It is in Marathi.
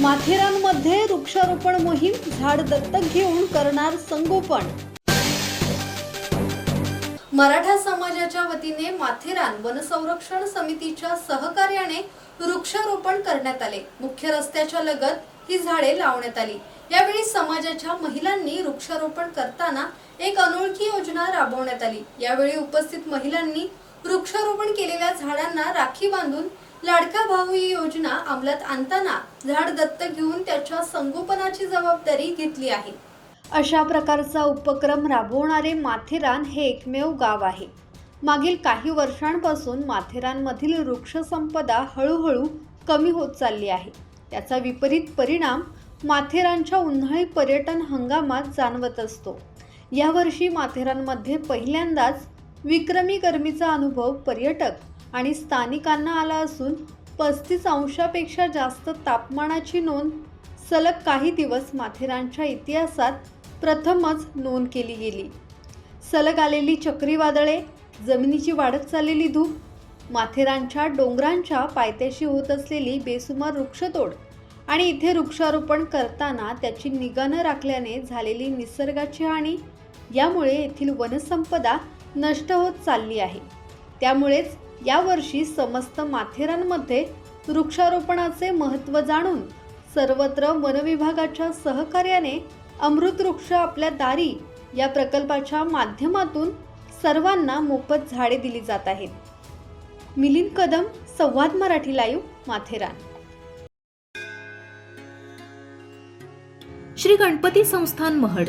माथेरानमध्ये वृक्षारोपण मोहीम झाड दत्तक घेऊन करणार संगोपन. मराठा समाजाच्या वतीने माथेरान वनसंरक्षण समितीच्या सहकार्याने वृक्षारोपण करण्यात आले. मुख्य रस्त्याच्या लगत ही झाडे लावण्यात आली. यावेळी समाजाच्या महिलांनी वृक्षारोपण करताना एक अनोळखी योजना राबवण्यात आली. यावेळी उपस्थित महिलांनी वृक्षारोपण केलेल्या झाडांना राखी बांधून लाडका भाऊ ही योजना अंमलात आणताना झाड दत्त घेऊन त्याच्या संगोपनाची जबाबदारी घेतली आहे. अशा प्रकारचा उपक्रम राबवणारे माथेरान हे एकमेव गाव आहे. मागील काही वर्षांपासून माथेरानमधील वृक्षसंपदा हळूहळू कमी होत चालली आहे. त्याचा विपरीत परिणाम माथेरानच्या उन्हाळी पर्यटन हंगामात जाणवत असतो. यावर्षी माथेरानमध्ये पहिल्यांदाच विक्रमी गरमीचा अनुभव पर्यटक आणि स्थानिकांना आला असून पस्तीस अंशापेक्षा जास्त तापमानाची नोंद सलग काही दिवस माथेरानच्या इतिहासात प्रथमच नोंद केली गेली. सलग आलेली चक्रीवादळे जमिनीची वाढत चाललेली धूप माथेरानच्या डोंगरांच्या पायथ्याशी होत असलेली बेसुमार वृक्षतोड आणि इथे वृक्षारोपण करताना त्याची निगा न राखल्याने झालेली निसर्गाची हानी यामुळे येथील वनसंपदा नष्ट होत चालली आहे. त्यामुळेच यावर्षी समस्त माथेरानमध्ये वृक्षारोपणाचे महत्त्व जाणून सर्वत्र वनविभागाच्या सहकार्याने अमृत वृक्ष आपल्या दारी या प्रकल्पाच्या माध्यमातून सर्वांना मोफत झाडे दिली जात आहेत. मिलिंद कदम संवाद मराठी लाईव्ह माथेरान. श्री गणपती संस्थान महड.